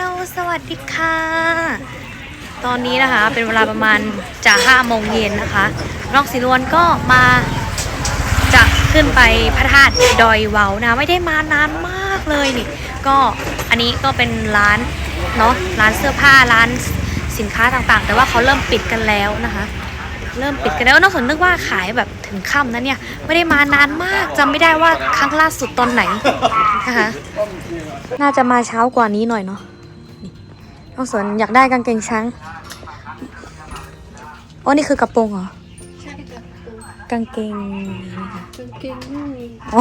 ลสวัสดีค่ะ ตอนนี้นะคะเป็นเวลาประมาณจะห้าโมงเย็นนะคะน้องสีนวลก็มาจะขึ้นไปพระธาตุดอยเว้านะไม่ได้มานานมากเลยนี่ ก็อันนี้ก็เป็นร้านเนาะร้านเสื้อผ้าร้านสินค้าต่างๆ แต่ว่าเขาเริ่มปิดกันแล้วนะคะ เริ่มปิดกันแล้วน้องสนนึกว่าขายแบบถึงค่ำนะเนี่ยไม่ได้มานานมากจำไม่ได้ว่าครั้งล่าสุดตอนไหนนะคะน่าจะมาเช้ากว่านี้หน่อยเนาะ น้องสนอยากได้กางเกงช้างอ๋อนี่คือกระโปรงเหรอ ใช่ค่ะกางเกงนี่นะคะกางเกงไม่มีอ๋อ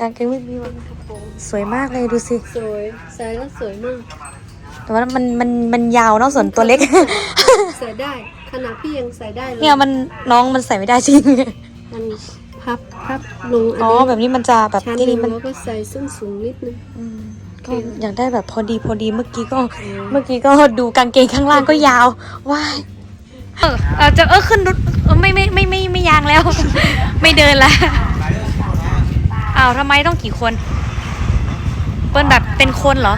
กางเกงไม่มีวะกระโปรงสวยมากเลยดูสิสวยใส่แล้วสวยมาก แต่ว่ามันมันมันยาวเนาะส่วนตัวเล็ก ใส่ได้ขนาดพี่ยังใส่ได้เลยเนี่ยมันน้องมันใส่ไม่ได้จริงมันพับพับลงอันอ๋อนี้แบบนี้มันจะแบบชั้นหที่นึ่นี่งมันแล้วก็ใส่ส้นสูงนิดนึงอืม ก็อยากได้แบบพอดีพอดีเมื่อกี้ก็เมื่อกี้ก็ดูกางเกงข้างล่างก็ยาวว้ายเออเออจะเออขึ้นรถเออไม่ไม่ไม่ไม่ไม่ยางแล้ว ไม่เดินละอ้าวทำไมต้องกี่คนเปิ้ลแบบเป็นคนเหรอ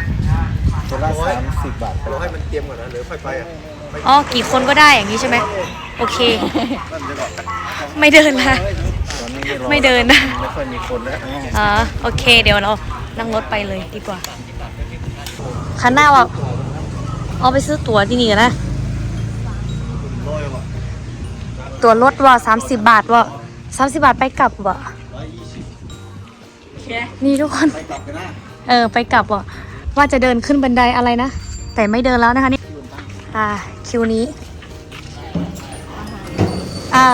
คนละสามสิบบาทเราให้มันเตรียมก่อนนะหรือค่อยไปอะอ๋อกี่คนก็ได้อย่างนี้ใช่ไหมโอเค ไม่เดินละตอนนี้รอไม่เดินนะไม่ค่อยมีคนแล้วอ๋อโอเค เดี๋ยวเรา นั่งรถไปเลยดีกว่าคันหน้าว่ะเอาไปซื้อตั๋วที่นี่กันนะ ตั๋วรถว่ะสามสิบบาทว่ะสามสิบบาทไปกลับว่ะนี่ทุกคน เออ ไปกลับว่ะว่าจะเดินขึ้นบันไดอะไรนะ แต่ไม่เดินแล้วนะคะนี่อ่าคิวนี้ อ่า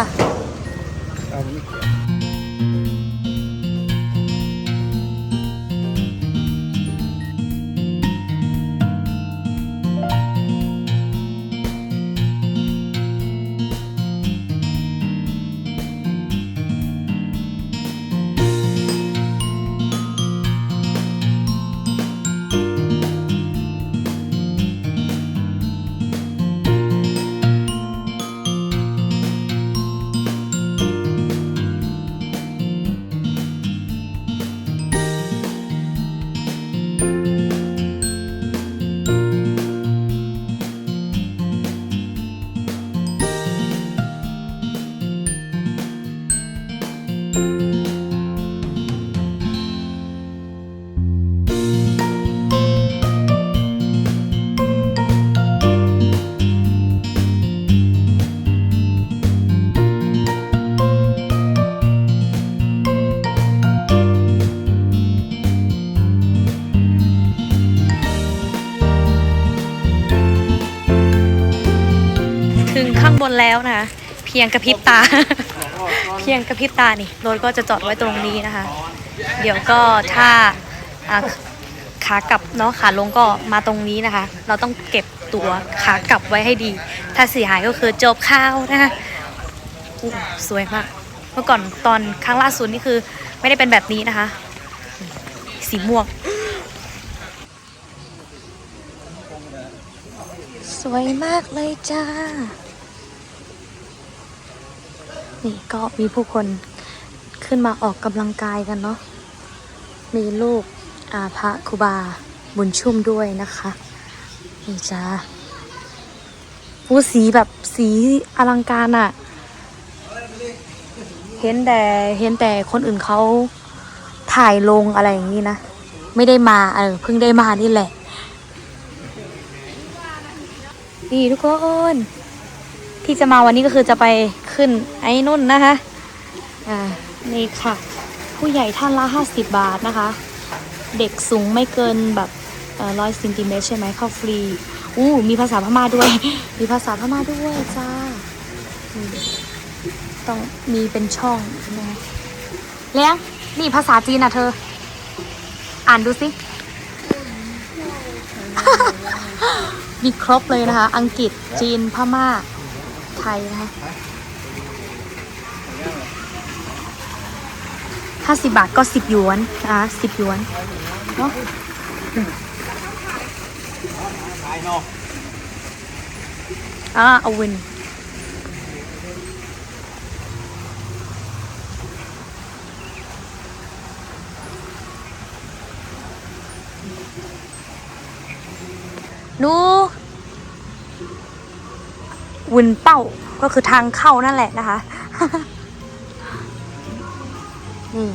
แล้วนะคะเพียงกระพริบตา เพียงกระพริบตานี่รถก็จะจอดไว้ตรงนี้นะคะ เดี๋ยวก็ถ้าอ่าขากลับเนาะขาลงก็มาตรงนี้นะคะ เราต้องเก็บตัวขากลับไว้ให้ดี ถ้าเสียหายก็คือจบข้าวนะคะอู้สวยมาก เมื่อก่อนตอนครั้งล่าสุดนี่คือ ไม่ได้เป็นแบบนี้นะคะ สีม่วง สวยมากเลยจ้า นี่ก็มีผู้คนขึ้นมาออกกำลังกายกันเนาะ มีลูกอาพระครูบาบุญชุ่มด้วยนะคะ นี่จ้าผู้สีแบบสีอลังการอะเห็นแต่เห็นแต่คนอื่นเขาถ่ายลงอะไรอย่างนี้นะ ไม่ได้มาเออเพิ่งได้มานี่แหละ นี่ทุกคน ที่จะมาวันนี้ก็คือจะไปขึ้นไอ้นุ่นนะคะอ่านี่ค่ะ ผู้ใหญ่ท่านละห้าสิบบาทนะคะ เด็กสูงไม่เกินแบบร้อยเซนติเมตรใช่ไหมเข้าฟรีอู้มีภาษาพม่าด้วย มีภาษาพม่าด้วยจ้า ต้องมีเป็นช่องใช่ไหมคะเลี้ยงนี่ภาษาจีนอะเธอ อ่านดูสิ มีครบเลยนะคะ อังกฤษจีนพม่า ไทยนะคะห้าสิบบาทก็สิบหยวนนะคะสิบหยวนเนาะอืมอ่าเอาวินนู วุนเป้าก็คือทางเข้านั่นแหละนะคะนี่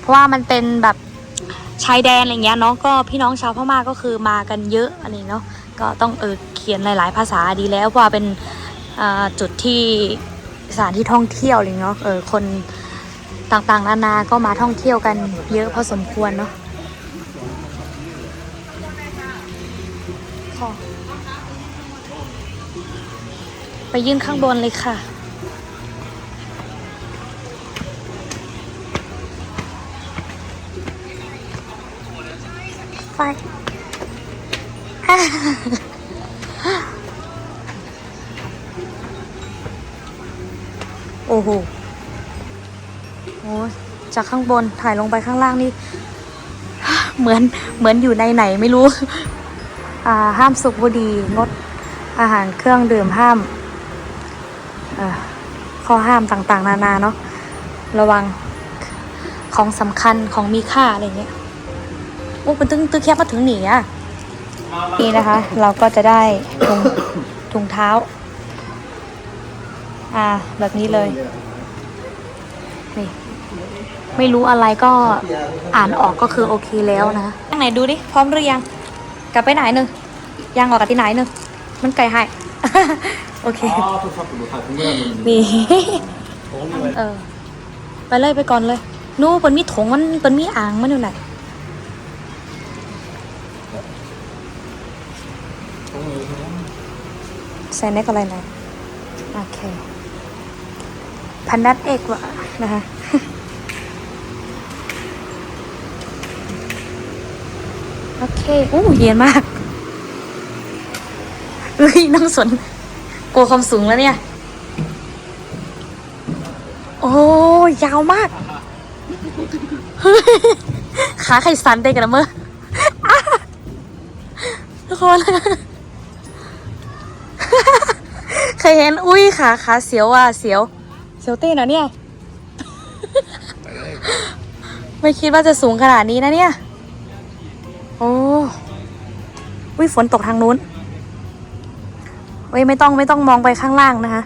เพราะว่ามันเป็นแบบชายแดนอะไรเงี้ยเนาะก็พี่น้องชาวพม่าก็คือมากันเยอะอะไรเนาะก็ต้องเออเขียนหลาย ๆ ภาษาดีแล้วเพราะว่าเป็นจุดที่สถานที่ท่องเที่ยวอะไรเนาะเออคนต่างๆนานาก็มาท่องเที่ยวกันเยอะพอสมควรเนาะ ค่ะไปยื่นข้างบนเลยค่ะไฟโอ้โห โอ้จากข้างบนถ่ายลงไปข้างล่างนี่ เหมือนเหมือนอยู่ในไหนไม่รู้ ห้ามสุกบุหรี่งดอาหารเครื่องดื่มห้ามข้อห้ามต่างๆ นานาเนาะระวังของสำคัญของมีค่าอะไรเงี้ยโอ้เป็นตึ้งตึ้งแคบมาถึงหนีอะนี่นะคะ เราก็จะได้ถุงถุงเท้า อ่า แบบนี้เลยนี่ไม่รู้อะไรก็อ่านออกก็คือโอเคแล้วนะข้างไหนดูดิ พร้อมหรือยัง กลับไปไหนหนึ่งยังออกกับที่ไหนหนึ่งมันไกลให้ โอเคอ๋อทุกคนดูถ่ายคุณเมื่อมันมีเออ ไปเลยไปก่อนเลยนู้เปินมีถงมันเปินมีอ่างมันอยู่ไหนใส่ในกอะไรนะโอเค พันนัดเอกวะนะคะ โอเคอู้เย็นมากเฮ้ยน้องสนกลัวความสูงแล้วเนี่ย โอ้ยยาวมากขาไข่สันได้กันนะเมื่อทุกคนเคยเห็นอุ้ยขาขาเสียวอะเสียวเสียวเต้นเหรอเนี่ย ไม่คิดว่าจะสูงขนาดนี้นะเนี่ย โอ้อุ้ยฝนตกทางนู้นเว้ยไม่ต้องไม่ต้องมองไปข้างล่างนะคะ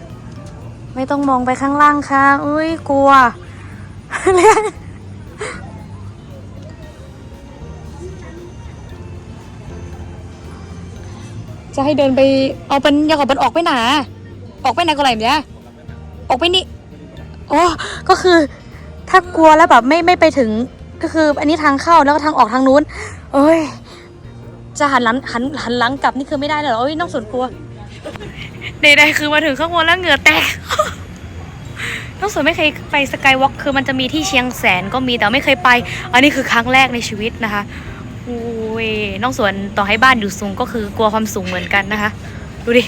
ไม่ต้องมองไปข้างล่างค่ะอุ้ยกลัวเนี่ยจะให้เดินไปเอาเป็นอยากเอาเป็นออกไปไหนออกไปไหนก็ไรเนี่ยออกไปนี่โอ้ก็คือ ถ้ากลัวแล้วแบบไม่ไม่ไปถึง ก็คืออันนี้ทางเข้าแล้วก็ทางออกทางนู้นเอ้ย จะหันหลังหันหันหลังกลับนี่คือไม่ได้เลยเหรอเอ้ยน้องสวนกลัวใดๆคือมาถึงข้างบนแล้วเหงื่อแตกน้องสวนไม่เคยไปสกายวอล์กคือมันจะมีที่เชียงแสนก็มีแต่ไม่เคยไป อันนี้คือครั้งแรกในชีวิตนะคะโอ้ยน้องสวนต่อให้บ้านอยู่สูงก็คือกลัวความสูงเหมือนกันนะคะ ดูดิ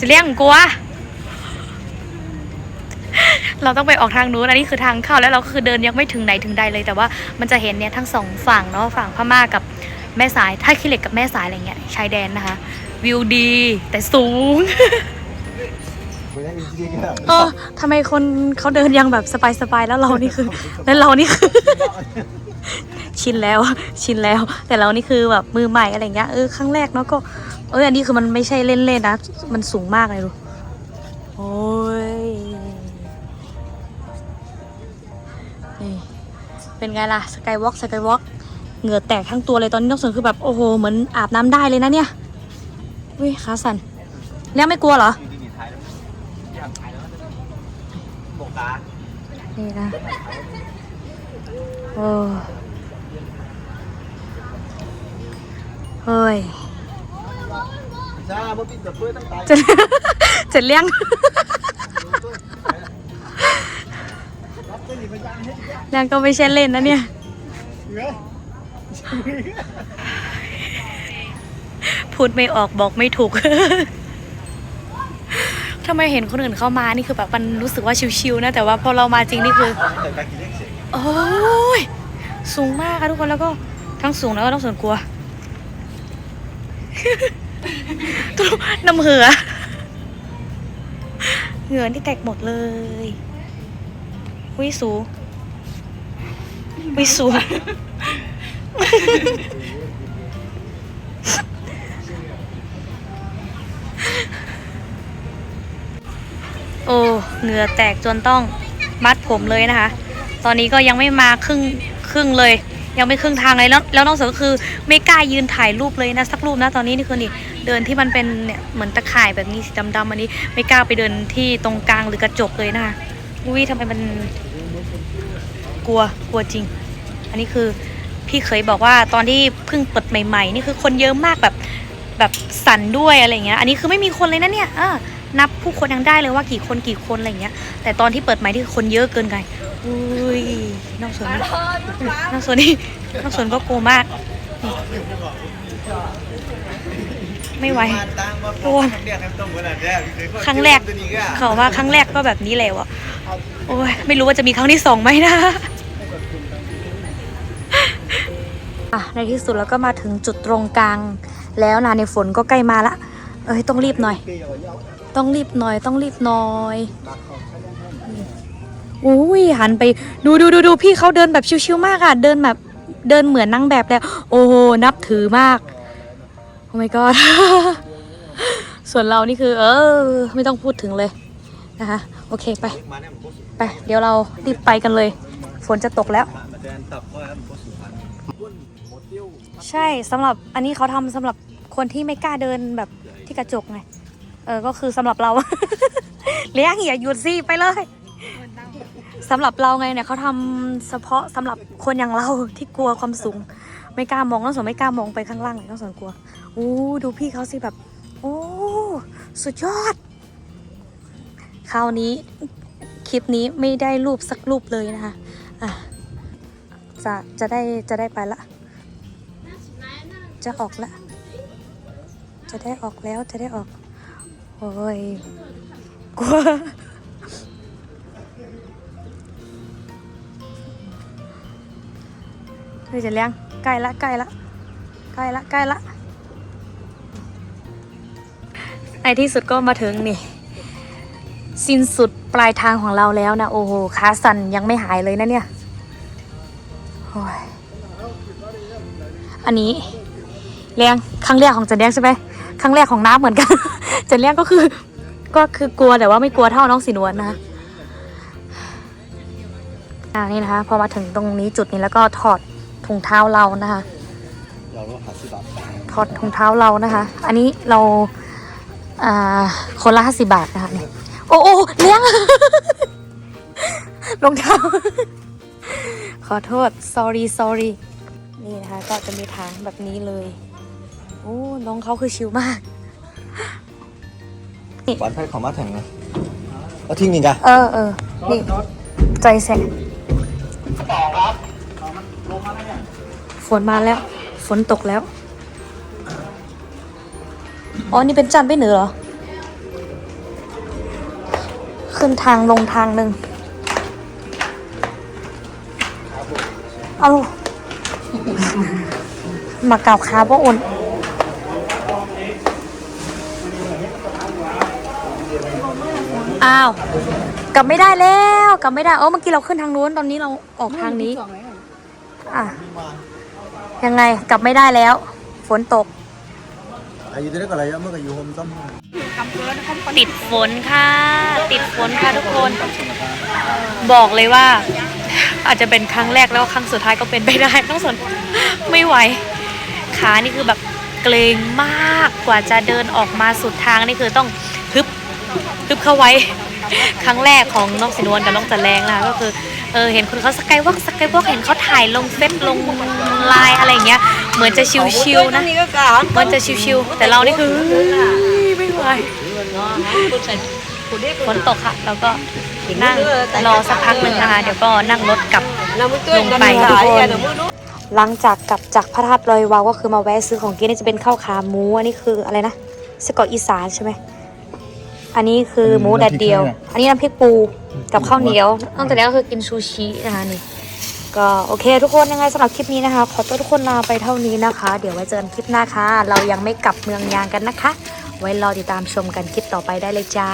จะเลี้ยงกลัว เราต้องไปออกทางนู้นอันนี้คือทางเข้าแล้วเราก็คือเดินยังไม่ถึงไหนถึงใดเลย แต่ว่ามันจะเห็นเนี่ยทั้งสองฝั่งเนาะฝั่งพม่ากับแม่สายท่าขี้เหล็กกับแม่สายอะไรเงี้ยชายแดนนะคะ วิวดีแต่สูงไม่ได้จริงๆอะเออทำไมคนเขาเดินยังแบบสบายๆแล้วเรานี่คือ แล้วเรานี่คือ ชินแล้วชินแล้ว แต่เรานี่คือแบบมือใหม่อะไรเงี้ยเออครั้งแรกเนาะก็เอออันนี้คือมันไม่ใช่เล่นๆนะ มันสูงมากเลยดูโอ้ เป็นไงล่ะสกายวอล์กสกายวอล์กเหงื่อแตกทั้งตัวเลยตอนนี้น้องสนคือแบบโอ้โหเหมือนอาบน้ำได้เลยนะเนี่ยอุ้ยขาสั่นแล้วไม่กลัวเหรอบอกตานี่นะโอ้เฮ้ยจ้าเมื่อปีกับช่วยตั้งตายจะจะเลี้ยง เลี้ยงก็ไม่ใช่เล่นนะเนี่ย พูดไม่ออกบอกไม่ถูกทำไมเห็นคนอื่นเข้ามานี่คือแบบมันรู้สึกว่าชิวๆนะ แต่ว่าพอเรามาจริงนี่คือโอ้ยสูงมากค่ะทุกคนแล้วก็ทั้งสูงแล้วก็ต้องส่วนกลัวน้ำเหงื่อเหงื่อที่แตกหมดเลย อุ้ยสูไม่สวยโอ้เหงื่อแตกจนต้องมัดผมเลยนะคะ ตอนนี้ก็ยังไม่มาครึ่งครึ่งเลย ยังไม่ครึ่งทางเลยแล้วแล้วน้องเสือก็คือไม่กล้ายืนถ่ายรูปเลยนะสักรูปนะตอนนี้นี่คือนี่เดินที่มันเป็นเนี่ยเหมือนตะข่ายแบบนี้สีดำๆอันนี้ ไม่กล้าไปเดินที่ตรงกลางหรือกระจกเลยนะคะ อุ้ยทำไมมันกลัวกลัวจริง อันนี้คือพี่เคยบอกว่าตอนที่เพิ่งเปิดใหม่ๆ นี่คือคนเยอะมากแบบแบบสั่นด้วยอะไรเงี้ย อันนี้คือไม่มีคนเลยนะเนี่ยเออนับผู้คนยังได้เลยว่ากี่คนกี่คนอะไรเงี้ย แต่ตอนที่เปิดใหม่ที่คนเยอะเกินไงอุ้ยน้องสนน้องสนนี่น้องสนก็กลัวมาก ไม่ไหวตั้งว่าโอ้ยเรียกน้ำต้มขนาดนี้ครั้งแรกตัวนี้ก็เขาว่าครั้งแรกก็แบบนี้แล้วอะโอ้ยไม่รู้ว่าจะมีครั้งที่สองไหมนะอะในที่สุดเราก็มาถึงจุดตรงกลาง แล้วนะในฝนก็ใกล้มาละ เอ้ยต้องรีบหน่อย ต้องรีบหน่อยต้องรีบหน่อยอุ้ยหันไปดูดูดูดูพี่เขาเดินแบบชิวๆมากอะเดินแบบเดินเหมือนนางแบบแล้วโอ้โหนับถือมากโอ้ my god ส่วนเรานี่คือ เออ ไม่ต้องพูดถึงเลยนะคะโอเคไป ไป เดี๋ยวเรารีบไปกันเลย ฝนจะตกแล้ว ใช่สำหรับอันนี้เขาทำสำหรับคนที่ไม่กล้าเดินแบบที่กระจกไง เออ ก็คือสำหรับเรา เลี้ยงอย่าหยุดสิไปเลยสำหรับเราไงเนี่ยเขาทำเฉพาะสำหรับคนอย่างเราที่กลัวความสูง ไม่กล้ามองน้องสนไม่กล้ามองไปข้างล่างเลยน้องสนกลัวอู้ดูพี่เขาสิแบบ โอ้ สุดยอด คราวนี้ ลิปนี้ไม่ได้รูปสักรูปเลยนะคะอะจะจะได้จะได้ไปละ จะออกละ จะได้ออกแล้วจะได้ออก โอ้ยกลัวเฮ้ยจะเลี้ยงใกล้ละใกล้ละใกล้ละใกล้ละในที่สุดก็มาถึงนี่ สิ้นสุดปลายทางของเราแล้วนะ โอ้โหขาสั่นยังไม่หายเลยนะเนี่ยอันนี้เลี้ยงครั้งแรกของจันเลี้ยงใช่ไหมครั้งแรกของน้ำเหมือนกัน จันเลี้ยงก็คือก็คือกลัวแต่ว่าไม่กลัวเท่าน้องสีนวลนะคะอ่านี่นะคะ พอมาถึงตรงนี้จุดนี้แล้วก็ถอดถุงเท้าเรานะคะถอดถุงเท้าเรานะคะ อันนี้เราอ่าคนละห้าสิบาทนะคะนี่ โอ้โอ้เลี้ยง รองเท้า ขอโทษ sorry sorry นี่นะคะ ก็จะมีทางแบบนี้เลย โอ้ น้องเขาคือชิลมากหวานไพ่ของมาแข่งนะแล้วทิ้งนี่กะเออเออนี่ ใจแสกฝนมาแล้ว ฝนตกแล้ว อ๋อ นี่เป็นจันทร์ไปเหนือเหรอ ขึ้นทางลงทางหนึ่งเอามาเก่าวขาบ่อ่อนอ้าวกลับไม่ได้แล้วกลับไม่ได้เออเมื่อกี้เราขึ้นทางนู้นตอนนี้เราออกทางนี้อะยังไงกลับไม่ได้แล้ว ฝนตกอายุเท่าไหร่ก็อะไรเมื่อกี้อยู่โฮมต้ม ติดฝนค่ะ ติดฝนค่ะทุกคน บอกเลยว่า อาจจะเป็นครั้งแรกแล้วครั้งสุดท้ายก็เป็นไปได้ต้องสนไม่ไหวขานี่คือแบบเกรงมากกว่าจะเดินออกมาสุดทางนี่คือต้องฮึบฮึบเข้าไว้ ครั้งแรกของน้องสินวนกับน้องจันแรงนะคะก็คือเออเห็นคนเขาสกายวอล์กสกายวอล์กเห็นเขาถ่ายลงเฟซลงไลน์อะไรอย่างเงี้ย เหมือนจะชิวๆนะเหมันจะชิวๆแต่เรานี่คือไม่ไหว ฝนตกค่ะแล้วก็นั่งรอสักพักหนึ่งนะคะเดี๋ยวก็นั่งรถกลับลงไปทุกคนหลังจากกลับจากพระธาตุลอยวาวก็คือมาแวะซื้อของกินนี่จะเป็นข้าวขาหมูอันนี้คืออะไรนะสกอตอีสานใช่ไหมอันนี้คือหมูแดดเดียว อันนี้น้ำพริกปูกับข้าวเหนียวนอกจากนี้ก็คือกินซูชินะคะนี่ก็โอเค ทุกคนยังไงสำหรับคลิปนี้นะคะ ขอตัวทุกคนลาไปเท่านี้นะคะ เดี๋ยวไว้เจอกันคลิปหน้าค่ะ เรายังไม่กลับเมืองยางกันนะคะ ไว้รอติดตามชมกันคลิปต่อไปได้เลยจ้า